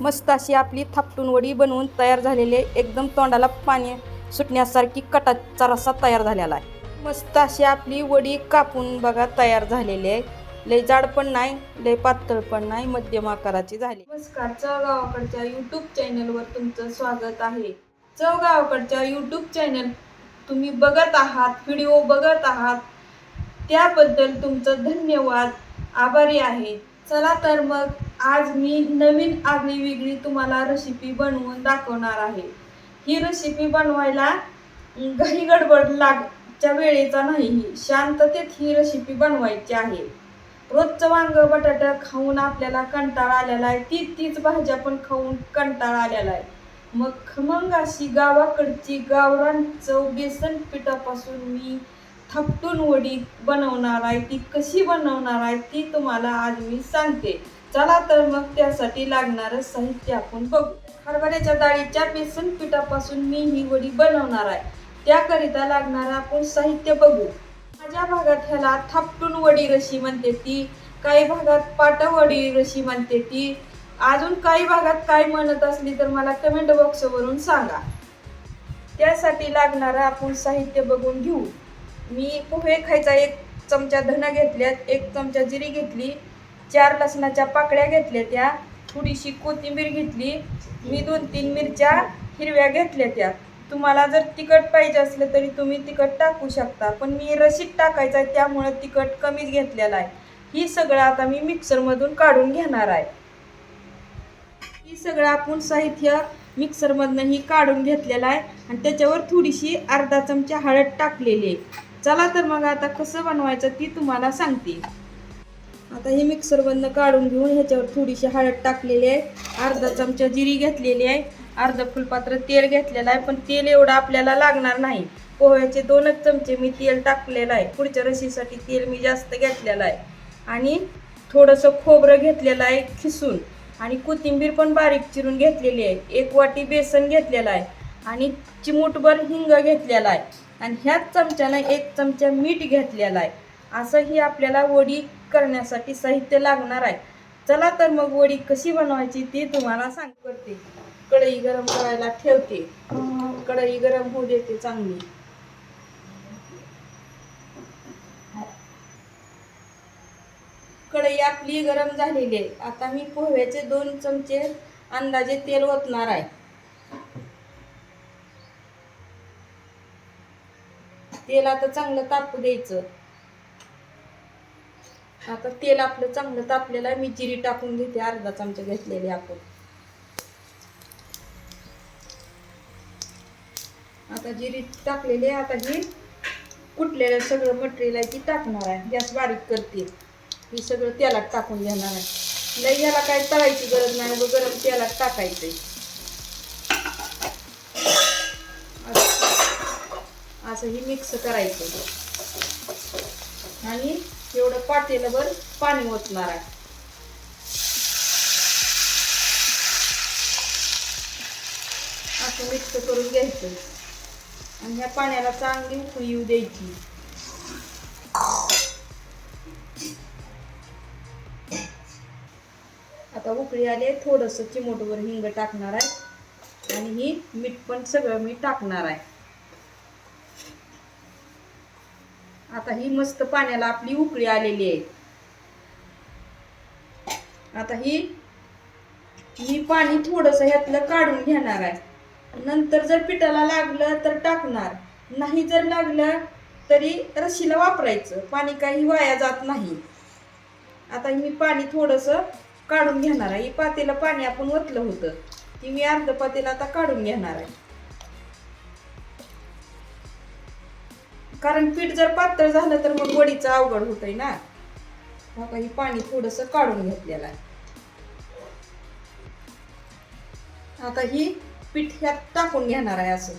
मस्त अशी आपली थापटून वडी बनवून तयार झालेली आहे एकदम तोंडाला पाणी सुटण्यासारखी कटाचा रस्सा तयार झालेला आहे. मस्त अशी आपली वडी कापून बघा तयार झालेली आहे. लय जाड पण नाही लय पातळ पण नाही मध्यम आकाराची झाली. नमस्कार चव गावाकडच्या युट्यूब चॅनलवर तुमचं स्वागत आहे. चव गावाकडच्या युट्यूब चॅनल तुम्ही बघत आहात व्हिडिओ बघत आहात त्याबद्दल तुमचं धन्यवाद. आभारी आहे. चला तर मग आज मी नवीन आगळी वेगळी तुम्हाला रेसिपी बनवून दाखवणार आहे. ही रेसिपी बनवायला घाई गडबड लागच्या वेळेचा नाही ही शांततेत ही रेसिपी बनवायची आहे. रोजचं वांग बटाटा खाऊन आपल्याला कंटाळा आलेला आहे. ती तीच भाज्या पण खाऊन कंटाळा आलेला आहे. मग खमंग अशी गावाकडची गावरान चव बेसन पिठापासून मी थापटून वडी बनवणार आहे ती कशी बनवणार आहे ती तुम्हाला आज मी सांगते. चला तर मग त्यासाठी लागणारं साहित्य आपण बघू. हरभऱ्याच्या डाळीच्या बेसन पिठापासून मी ही वडी बनवणार आहे. त्याकरिता लागणारं आपण साहित्य बघू. माझ्या भागात ह्याला थापटून वडी रशी म्हणते ती काही भागात पाटवडी रशी म्हणते ती. अजून काही भागात काय म्हणत असली तर मला कमेंट बॉक्सवरून सांगा. त्यासाठी लागणारं आपण साहित्य बघून घेऊ. मी पोहे खायचा एक चमचा धन घेतल्यात एक चमचा जिरी घेतली चार लसणाच्या पाकळ्या घेतल्या त्या थोडीशी कोथिंबीर घेतली मी दोन तीन मिरच्या हिरव्या घेतल्या त्या. तुम्हाला जर तिखट पाहिजे असलं तरी तुम्ही तिखट टाकू शकता पण मी रशीत टाकायचं आहे त्यामुळं तिखट कमीच घेतलेलं आहे. ही सगळं आता मी मिक्सरमधून काढून घेणार आहे. ही सगळं आपण साहित्य मिक्सरमधनं ही काढून घेतलेलं आहे आणि त्याच्यावर थोडीशी अर्धा चमचा हळद टाकलेली आहे. चला तर मग आता कसं बनवायचं ती तुम्हाला सांगते. आता हे मिक्सरमधनं काढून घेऊन ह्याच्यावर थोडीशी हळद टाकलेली आहे. अर्धा चमचा जिरी घेतलेली आहे. अर्धा फुलपात्र तेल घेतलेलं आहे. पण तेल एवढं आपल्याला लागणार नाही. पोह्याचे दोनच चमचे मी तेल टाकलेलं आहे. पुढच्या रशीसाठी तेल मी जास्त घेतलेलं आहे. आणि थोडंसं खोबरं घेतलेलं आहे खिसून. आणि कोथिंबीर पण बारीक चिरून घेतलेली आहे. एक वाटी बेसन घेतलेलं आहे. आणि चिमूटभर हिंग घेतलेला आहे. आणि ह्याच चमच्यानं एक चमचा मीठ घेतलेला आहे. असं ही आपल्याला वडी करण्यासाठी साहित्य लागणार आहे. चला तर मग वडी कशी बनवायची ती तुम्हाला सांग करते कढई गरम करायला ठेवते. कढई गरम होऊ देते चांगली. कढई आपली गरम झालेली आहे. आता मी पोह्याचे दोन चमचे अंदाजे तेल ओतणार आहे. तेल आता चांगलं तापू द्यायचं. आता तेल आपलं चांगलं तापलेलं आहे मी जिरी टाकून घेते अर्धा चमचा घेतलेली आपण. आता जिरी टाकलेली आहे आता ही कुटलेलं सगळं मटेरियल आहे ती टाकणार आहे. गॅस बारीक करते. ही सगळं तेलात टाकून घेणार आहे. लई याला काय तळायची गरज नाही व गरम तेलात टाकायचंय. असं- हे मिक्स करायचं. आणि एवढं पातेलभर पाणी ओतणार आहे. असं मिक्स करून घ्यायचं. आणि ह्या पाण्याला चांगली उकळी येऊ द्यायची. आता उकळी आले थोडंसं चिमोटवर हिंग टाकणार आहे. आणि ही मीठ पण सगळं मी टाकणार आहे. आता ही मस्त पाण्याला आपली उकळी आलेली आहे. आता ही मी पाणी थोडंसं ह्यातलं काढून घेणार आहे. नंतर जर पिठाला लागलं तर टाकणार. नाही जर लागलं तरी रशीला वापरायचं. पाणी काही वाया जात नाही. आता मी पाणी थोडंसं काढून घेणार आहे. ही पातेलं पाणी आपण ओतलं होतं. ती मी अर्ध पातेला आता काढून घेणार आहे. कारण पीठ जर पातळ झालं तर मग वडीचं अवघड होतंय ना. आता ही पाणी थोडंसं काढून घेतलेलं आहे. आता ही पीठ ह्यात टाकून घेणार आहे असं.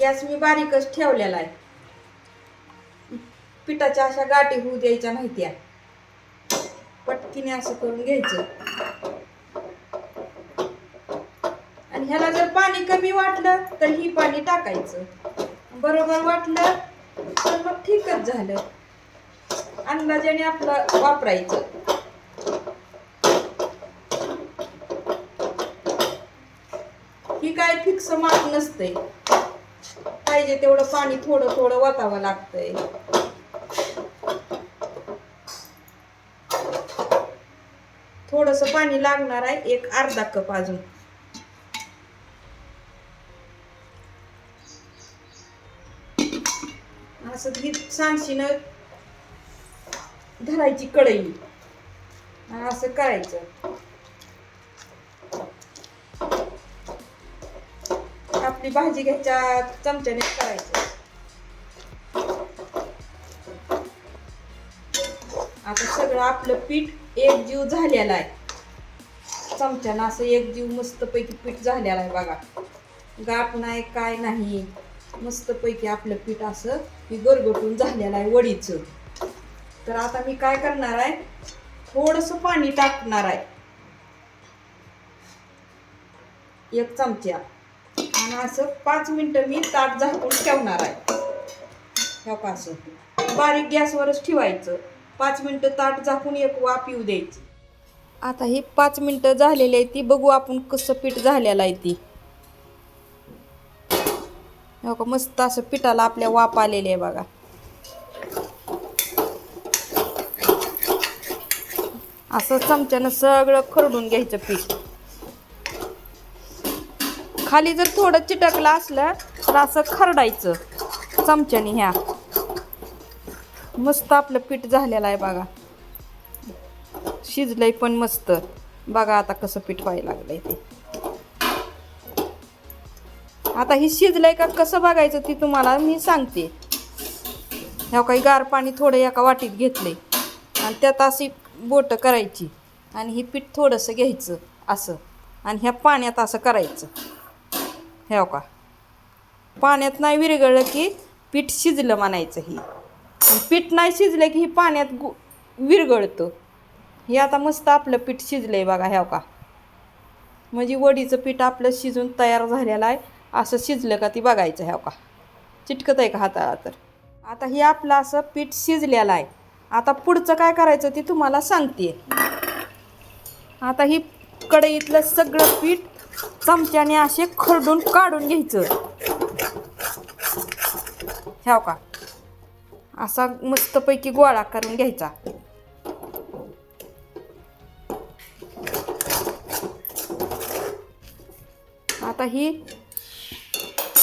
गॅस मी बारीकच ठेवलेला आहे. पिठाच्या अशा गाठी होऊ द्यायच्या नाही त्या पटकीने असं करून घ्यायचं. ह्याला जर पाणी कमी वाटलं तर ही पाणी टाकायचं. बरोबर वाटलं तर मग ठीकच झालं. अंदाजाने आपलं वापरायचं. ही काय फिक्स माप नसते. पाहिजे तेवढं पाणी थोडं थोडं वाटावं लागतंय. थोडस पाणी लागणार आहे एक अर्धा कप अजून. असं ही सांगशीनं धरायची कढई. आणि असं करायचं. आपली भाजी घ्यायच्या चमच्याने करायचं. आता सगळं आपलं पीठ एक जीव झालेलं आहे. चमच्यानं असं एक जीव मस्तपैकी पीठ झालेलं आहे बघा. गाठ नाही काय नाही. मस्तपैकी आपलं पीठ असं की गरगटून झालेलं आहे वडीचं. तर आता मी काय करणार आहे? थोडंसं पाणी टाकणार आहे. एक चमचा. आणि असं पाच मिनटं मी ताट झाकून ठेवणार आहे. हो का असं. बारीक गॅसवरच ठेवायचं. पाच मिनटं ताट झाकून एक वाफ येऊ द्यायची. आता ही पाच मिनटं झालेली आहे ती बघू आपण कसं पीठ झालेलं आहे ती. हो का? मस्त असं पिठाला आपल्या वाप आलेले आहे बघा. असं चमच्यानं सगळं खरडून घ्यायचं पीठ. खाली जर थोडं चिटकलं असलं तर असं खरडायचं चमच्याने ह्या. मस्त आपलं पीठ झालेलं आहे बघा. शिजलंय पण मस्त. बघा आता कसं पीठ व्हायला लागलंय ते. आता ही शिजलंय का कसं बघायचं ती तुम्हाला मी सांगते. ह्या काही गार पाणी थोडं एका वाटीत घेतले आणि त्यात अशी बोटं करायची. आणि ही पीठ थोडंसं घ्यायचं असं. आणि ह्या पाण्यात असं करायचं. ह्या का? पाण्यात नाही विरघळलं की पीठ शिजलं म्हणायचं ही. पीठ नाही शिजलं की ही पाण्यात गु विरघळतं. हे आता मस्त आपलं पीठ शिजलं आहे बघा ह्या का? म्हणजे वडीचं पीठ आपलं शिजून तयार झालेलं आहे. असं शिजलं का ती बघायचं ह्या का? चिटकत आहे का हाताला तर? आता हे आपलं असं पीठ शिजलेलं आहे. आता पुढचं काय करायचं ते तुम्हाला सांगते आता ही कढईतलं सगळं पीठ चमच्याने असे खरडून काढून घ्यायचं. ह्याव का? असा मस्तपैकी गोळा करून घ्यायचा. आता ही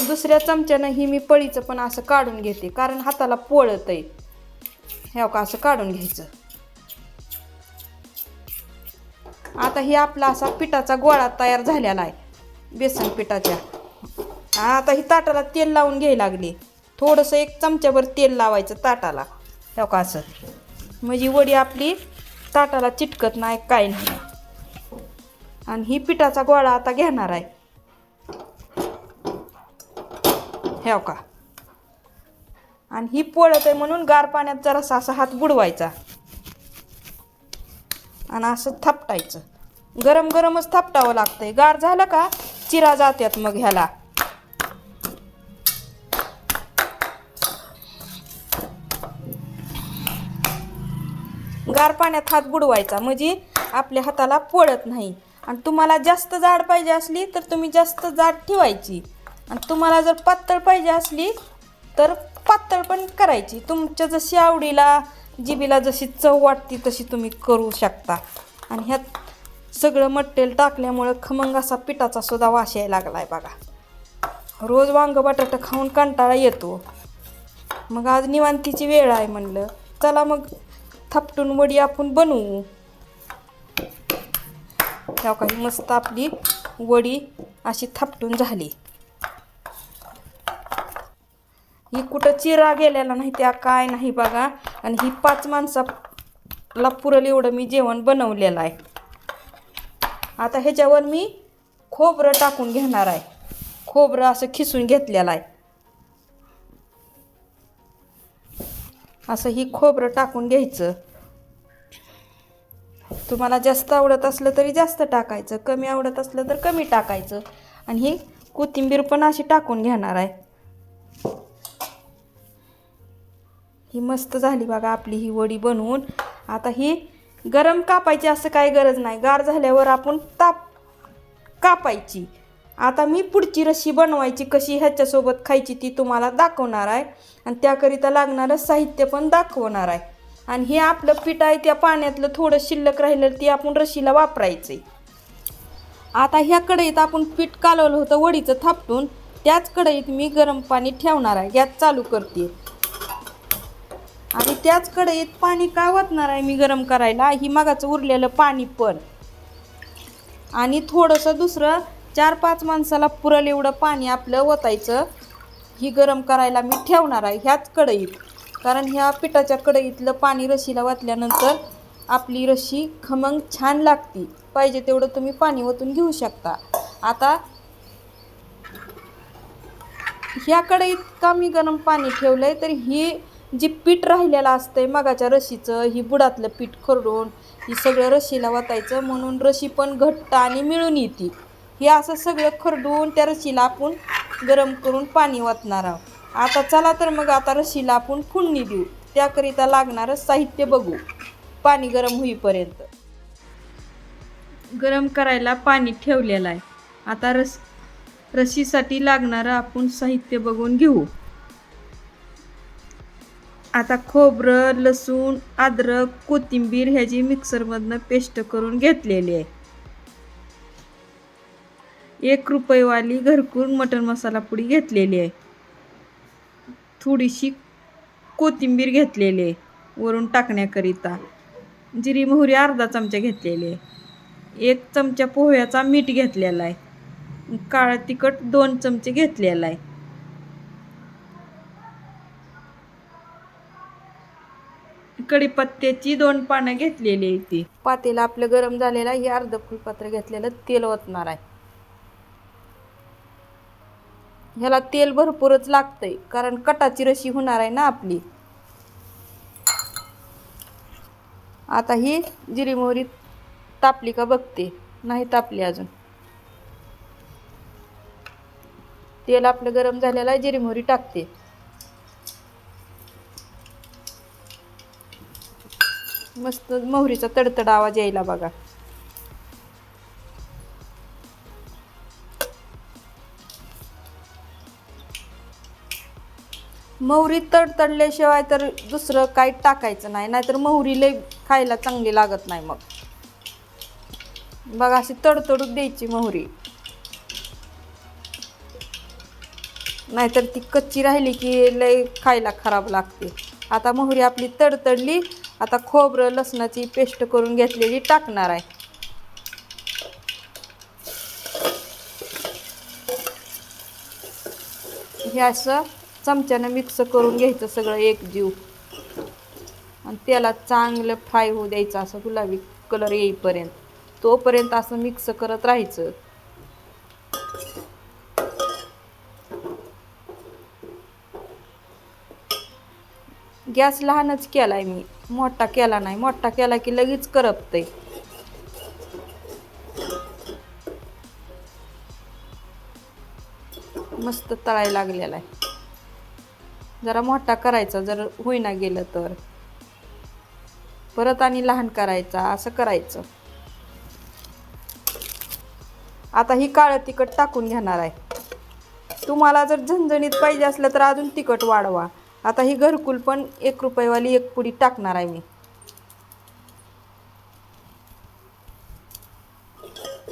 दुसऱ्या चमच्यानं ही मी पळीचं पण असं काढून घेते कारण हाताला पोळत आहे ह्याव का असं काढून घ्यायचं. आता ही आपला असा पिठाचा गोळा तयार झालेला आहे बेसन पिठाच्या. आता ही ताटाला तेल लावून घ्यायला लागली. थोडंसं एक चमच्याभर तेल लावायचं ताटाला. ह्या का असं. म्हणजे वडी आपली ताटाला चिटकत नाही काय नाही. आणि ही पिठाचा गोळा आता घेणार आहे. ठेव का? आणि ही पोळत आहे म्हणून गार पाण्यात जरासा असा हात बुडवायचा. आणि असं थापटायचं. गरम गरमच थापटावं लागतंय. गार झालं का? चिरा जात्यात मग ह्याला. गार पाण्यात हात बुडवायचा. म्हणजे आपल्या हाताला पोळत नाही. आणि तुम्हाला जास्त जाड पाहिजे असली तर तुम्ही जास्त जाड ठेवायची. आणि तुम्हाला जर पातळ पाहिजे असली तर पातळ पण करायची. तुमच्या जशी आवडीला जिबीला जशी चव वाटते तशी तुम्ही करू शकता. आणि ह्यात सगळं मटेरियल टाकल्यामुळं खमंग असा पिठाचा सुद्धा वास यायला लागला आहे बघा. रोज वांग बटाटा खाऊन कंटाळा येतो. मग आज निवांतीची वेळ आहे म्हणलं चला मग थापटून वडी आपण बनवू. ह्या काही मस्त आपली वडी अशी थापटून झाली. ही कुठं चिरा गेलेला नाही त्या काय नाही बघा. आणि ही पाच माणसाला पुरल एवढं मी जेवण बनवलेलं आहे. आता ह्याच्यावर मी खोबरं टाकून घेणार आहे. खोबरं असं खिसून घेतलेलं आहे. असं ही खोबरं टाकून घ्यायचं. तुम्हाला जास्त आवडत असलं तरी जास्त टाकायचं. कमी आवडत असलं तर कमी टाकायचं. आणि ही कोथिंबीर पण अशी टाकून घेणार आहे. ही मस्त झाली बघा आपली ही वडी बनवून. आता ही गरम कापायची असं काही गरज नाही. गार झाल्यावर आपण ताप कापायची. आता मी पुढची रशी बनवायची कशी ह्याच्यासोबत खायची ती तुम्हाला दाखवणार आहे. आणि त्याकरिता लागणारं साहित्य पण दाखवणार आहे. आणि हे आपलं पीठ आहे त्या पाण्यातलं थोडं शिल्लक राहिलं ती आपण रशीला वापरायचं आहे. आता ह्या कढईत आपण पीठ कालवलं होतं वडीचं थापटून. त्याच कढईत मी गरम पाणी ठेवणार आहे. गॅस चालू करते. आणि त्याच कढईत पाणी का वाचणार आहे मी गरम करायला? ही मागाचं उरलेलं पाणी पण. आणि थोडंसं दुसरं चार पाच माणसाला पुरल एवढं पाणी आपलं ओतायचं. ही गरम करायला मी ठेवणार आहे ह्याच कढईत. कारण ह्या पिठाच्या कढईतलं पाणी रशीला वाचल्यानंतर आपली रशी खमंग छान लागती. पाहिजे तेवढं तुम्ही पाणी ओतून घेऊ शकता. आता ह्या कढईत का मी गरम पाणी ठेवलं आहे तर ही जी पीठ राहिलेलं असतंय मगाच्या रशीचं ही बुडातलं पीठ खरडून ही सगळं रशीला वाटायचं म्हणून रशी पण घट्ट आणि मिळून येते. हे असं सगळं खरडून त्या रशीला आपण गरम करून पाणी वाटणार आहोत. आता चला तर मग आता रशीला आपण फोडणी देऊ. त्याकरिता लागणारं साहित्य बघू. पाणी गरम होईपर्यंत. गरम करायला पाणी ठेवलेलं आहे. आता रस रशीसाठी लागणारं आपण साहित्य बघून घेऊ. आता खोबरं लसूण अद्रक कोथिंबीर ह्याची मिक्सरमधनं पेस्ट करून घेतलेली आहे. एक रुपयेवाली घरकून मटण मसाला पुडी घेतलेली आहे. थोडीशी कोथिंबीर घेतलेली आहे वरून टाकण्याकरिता. जिरी मोहरी अर्धा चमचा घेतलेली आहे. एक चमचा पोह्याचा मीठ घेतलेला आहे. काळं तिखट दोन चमचे घेतलेला आहे. कढीपत्त्याची दोन पानं घेतलेली आहे ती. पातेला आपलं गरम झालेलं आहे हे अर्ध फुलपात्र घेतलेलं तेल ओतणार आहे. ह्याला तेल भरपूरच लागतंय कारण कटाची रशी होणार आहे ना आपली. आता ही जिरी मोहरी तापली का बघते नाही तापली अजून. तेल आपलं गरम झालेलं आहे जिरी मोहरी टाकते. मस्त मोहरीचा तडतड आवाज यायला बघा. मोहरी तडतडल्याशिवाय तर दुसरं काही टाकायचं नाही नाहीतर मोहरी लई खायला चांगली लागत नाही मग. बघा अशी तडतडूच द्यायची मोहरी. नाहीतर ती कच्ची राहिली की लय खायला खराब लागते. आता मोहरी आपली तडतडली आता खोबरं लसणाची पेस्ट करून घेतलेली टाकणार आहे. हे असं चमच्यानं मिक्स करून घ्यायचं सगळं एक जीव. आणि त्याला चांगलं फ्राय होऊ द्यायचं असं गुलाबी कलर येईपर्यंत. तोपर्यंत असं मिक्स करत राहायचं. गॅस लहानच केला आहे मी. मोठा केला नाही. मोठा केला की लगेच करपते मस्त तळायला लागलेला आहे. जरा मोठा करायचा जर होईना गेलं तर. परत आणि लहान करायचा असं करायचं. आता ही काळं तिखट टाकून घेणार आहे. तुम्हाला जर झणझणीत पाहिजे असलं तर अजून तिखट वाढवा. आता ही घरकुल पण एक रुपयेवाली एक पुडी टाकणार आहे मी.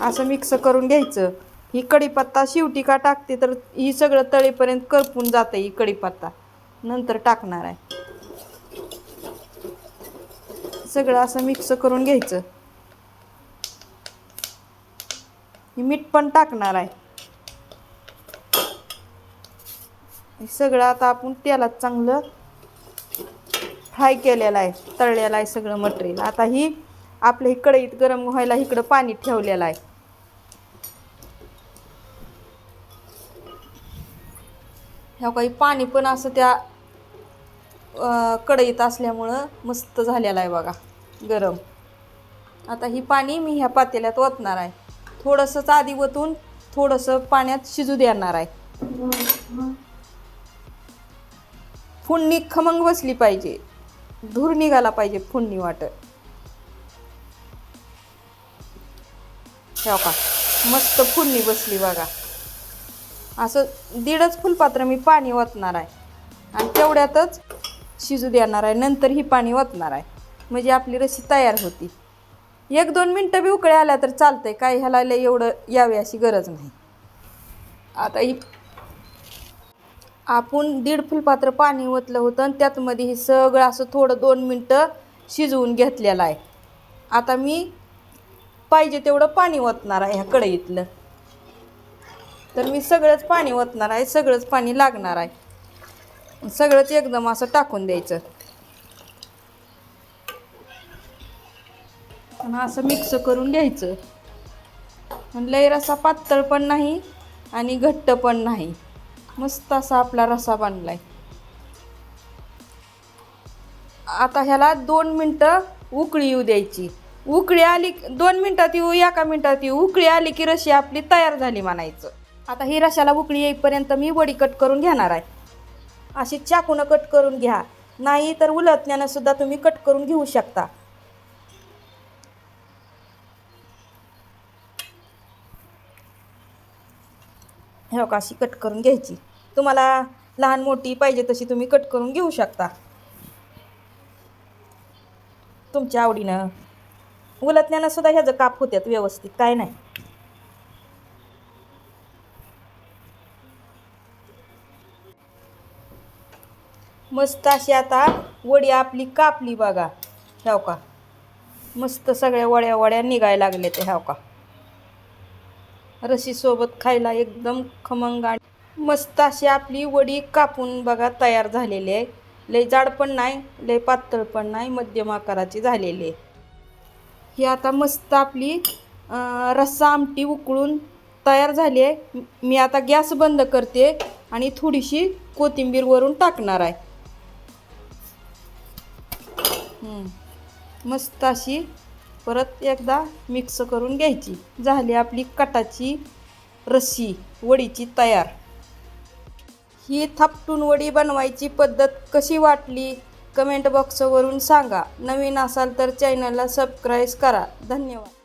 असं मिक्स करून घ्यायचं. ही कढीपत्ता शेवटी का टाकते तर ही सगळं तळेपर्यंत करपून जातं ही कढीपत्ता. नंतर टाकणार आहे. सगळं असं मिक्स करून घ्यायचं. ही मीठ पण टाकणार आहे हे सगळं आता आपण तेलात चांगलं फ्राय केलेलं आहे तळलेलं आहे सगळं मटेरियल आता ही आपल्या ही कढईत गरम व्हायला इकडं पाणी ठेवलेलं आहे. ह्या काही पाणी पण असं त्या कढईत असल्यामुळं मस्त झालेलं आहे बघा गरम. आता ही पाणी मी ह्या पातेल्यात ओतणार आहे. थोडंसंच आधी ओतून थोडंसं पाण्यात शिजू देणार आहे. फुंडणी खमंग बसली पाहिजे. धूर निघाला पाहिजे फुंडणी वाट. ठेव का? मस्त फुडणी बसली बघा. असं दीडच फुलपात्र मी पाणी ओतणार आहे. आणि तेवढ्यातच शिजू देणार आहे नंतर ही पाणी ओतणार आहे. म्हणजे आपली रशी तयार होती. एक दोन मिनटं बी उकळ्या आल्या तर चालतंय. काय ह्याला एवढं यावे अशी गरज नाही. आता ही आपण दीड फुलपात्र पाणी ओतलं होतं आणि त्यातमध्ये हे सगळं असं थोडं दोन मिनटं शिजवून घेतलेलं आहे. आता मी पाहिजे तेवढं पाणी ओतणार आहे ह्या कढईतलं. तर मी सगळंच पाणी ओतणार आहे सगळंच पाणी लागणार आहे. सगळंच एकदम असं टाकून द्यायचं. आणि असं मिक्स करून घ्यायचं. लई रसा पातळ पण नाही आणि घट्ट पण नाही. मस्त असा आपला रसा आहे आता ह्याला दोन मिनटं उकळी येऊ द्यायची. उकळी आली दोन मिनटात येऊ एका मिनटात येऊ. उकळी आली की रशी आपली तयार झाली म्हणायचं. आता ही रशाला उकळी येईपर्यंत मी वडी कट करून घेणार आहे. अशी चाकूनं कट करून घ्या. नाही तर उलटण्यानं सुद्धा तुम्ही कट करून घेऊ शकता. हे बघा अशी कट करून घ्यायची. तुम्हाला लहान मोठी पाहिजे तशी तुम्ही कट करून घेऊ शकता. तुमच्या आवडीनं. उलटण्यानं सुद्धा ह्याचं काप होत्यात व्यवस्थित काय नाही. मस्त अशी आता वडी आपली कापली बघा ह्याव का? मस्त सगळ्या वड्या वड्या निघायला लागले ते ह्याव का? रशीसोबत खायला एकदम खमंग आणि मस्त अशी आपली वडी कापून बघा तयार झालेली आहे. लय जाड पण नाही लय पातळ पण नाही मध्यम आकाराची झालेली आहे. ही आता मस्त आपली रस्सा आमटी उकळून तयार झाली आहे. मी आता गॅस बंद करते आणि थोडीशी कोथिंबीर वरून टाकणार आहे. मस्त अशी परत एकदा मिक्स करून घ्यायची. झाली आपली कटाची रस्सी वडीची तयार. ही थापटून वडी बनवायची पद्धत कशी वाटली? कमेंट बॉक्सवरून सांगा. नवीन असाल तर चॅनलला सबस्क्राईब करा. धन्यवाद.